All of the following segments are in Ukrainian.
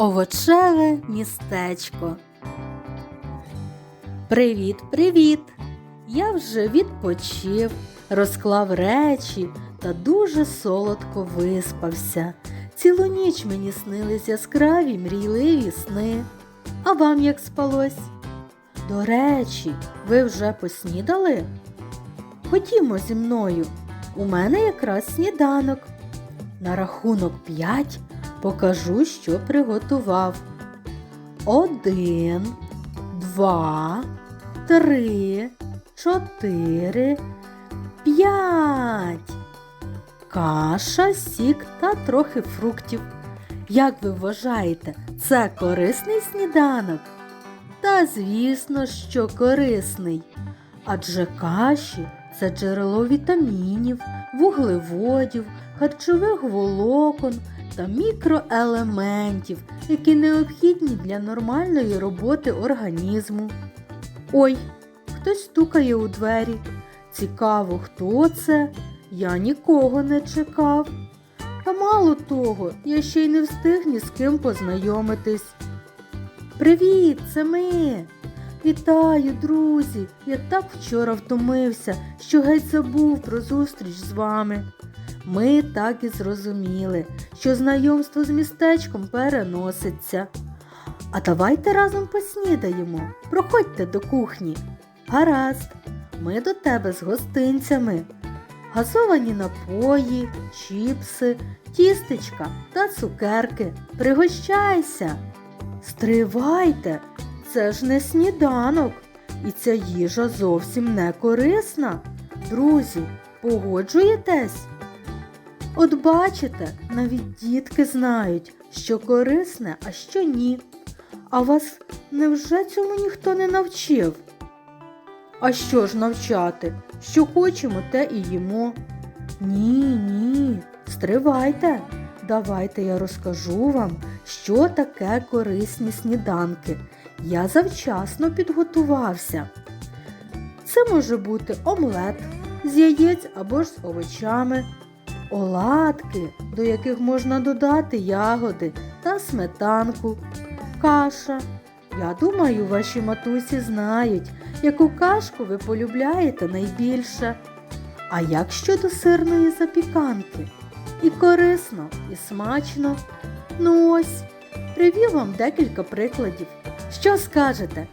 Овочеве містечко. Привіт, привіт! Я вже відпочив, розклав речі та дуже солодко виспався. Цілу ніч мені снились яскраві мрійливі сни. А вам як спалось? До речі, ви вже поснідали? Ходімо зі мною. У мене якраз сніданок. На рахунок п'ять покажу, що приготував. Один, два, три, чотири, п'ять. Каша, сік та трохи фруктів. Як ви вважаєте, це корисний сніданок? Та звісно, що корисний. Адже каші це джерело вітамінів, вуглеводів, харчових волокон та мікроелементів, які необхідні для нормальної роботи організму. Ой, хтось стукає у двері. Цікаво, хто це? Я нікого не чекав. Та мало того, я ще й не встиг ні з ким познайомитись. Привіт, це ми. Вітаю, друзі! Я так вчора втомився, що геть забув про зустріч з вами. Ми так і зрозуміли, що знайомство з містечком переноситься. А давайте разом поснідаємо. Проходьте до кухні. Гаразд, ми до тебе з гостинцями. Газовані напої, чіпси, тістечка та цукерки. Пригощайся. Стривайте, це ж не сніданок, і ця їжа зовсім не корисна. Друзі, погоджуєтесь? От бачите, навіть дітки знають, що корисне, а що ні. А вас невже цьому ніхто не навчив? А що ж навчати? Що хочемо, те і їмо. Ні, ні, стривайте. Давайте я розкажу вам, що таке корисні сніданки. Я завчасно підготувався. Це може бути омлет з яєць або ж з овочами, оладки, до яких можна додати ягоди та сметанку, каша. Я думаю, ваші матусі знають, яку кашку ви полюбляєте найбільше. А як щодо сирної запіканки? І корисно, і смачно. Ну ось, привів вам декілька прикладів. Що скажете?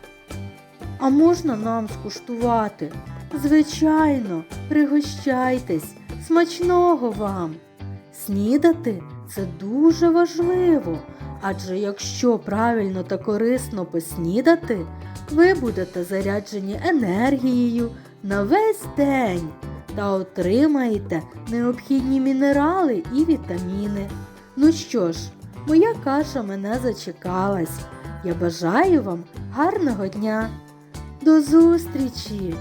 А можна нам скуштувати? Звичайно, пригощайтесь, смачного вам. Снідати це дуже важливо, адже якщо правильно та корисно поснідати, ви будете заряджені енергією на весь день та отримаєте необхідні мінерали і вітаміни. Ну що ж, моя каша мене зачекалась. Я бажаю вам гарного дня. До зустрічі!